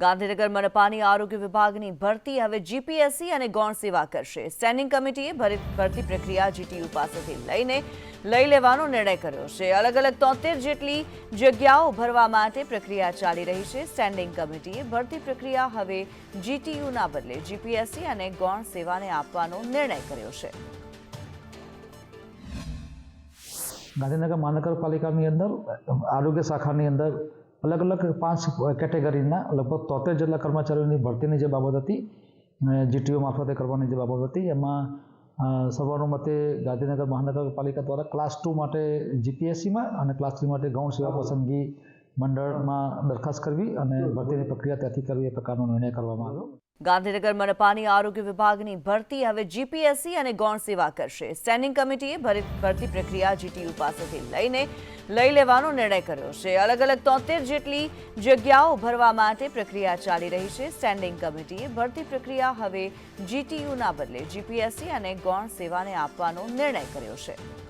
ગાંધીનગર મનપાની આરોગ્ય વિભાગની ભરતી હવે જીપીએસસી અને ગૌણ સેવા કરશે. સ્ટેન્ડિંગ કમિટીએ ભરી- ભરતી પ્રક્રિયા જીટીયુ પાસેથી લઈને લઈ લેવાનો નિર્ણય કર્યો છે. અલગ અલગ તોતેર જેટલી જગ્યાઓ ભરવા માટે પ્રક્રિયા ચાલી રહી છે. સ્ટેન્ડિંગ કમિટીએ ભરતી પ્રક્રિયા હવે જીટીયુના બદલે જીપીએસસી અને ગૌણ સેવાને આપવાનો નિર્ણય કર્યો છે. ગાંધીનગર મહાનગરપાલિકાની અંદર, આરોગ્ય શાખાની અંદર અલગ અલગ પાંચ કેટેગરીના લગભગ તોતેર જેટલા કર્મચારીઓની ભરતીની જે બાબત હતી જીટીઓ મારફતે કરવાની જે બાબત હતી, એમાં સર્વાનુમતે ગાંધીનગર મહાનગરપાલિકા દ્વારા ક્લાસ ટુ માટે જીપીએસસીમાં અને ક્લાસ થ્રી માટે ગૌણ સેવા પસંદગી મંડળમાં દરખાસ્ત કરવી અને ભરતીની પ્રક્રિયા ત્યાંથી કરવી એ પ્રકારનો નિર્ણય કરવામાં આવ્યો. ગાંધીનગર મનપાની આરોગ્ય વિભાગની ભરતી હવે જીપીએસસી અને ગૌણ સેવા કરશે. સ્ટેન્ડિંગ કમિટીએ ભરી- ભરતી પ્રક્રિયા જીટીયુ પાસેથી લઈને લઈ લેવાનો નિર્ણય કર્યો છે. અલગ અલગ તોતેર જેટલી જગ્યાઓ ભરવા માટે પ્રક્રિયા ચાલી રહી છે. સ્ટેન્ડિંગ કમિટીએ ભરતી પ્રક્રિયા હવે જીટીયુના બદલે જીપીએસસી અને ગૌણ સેવાને આપવાનો નિર્ણય કર્યો છે.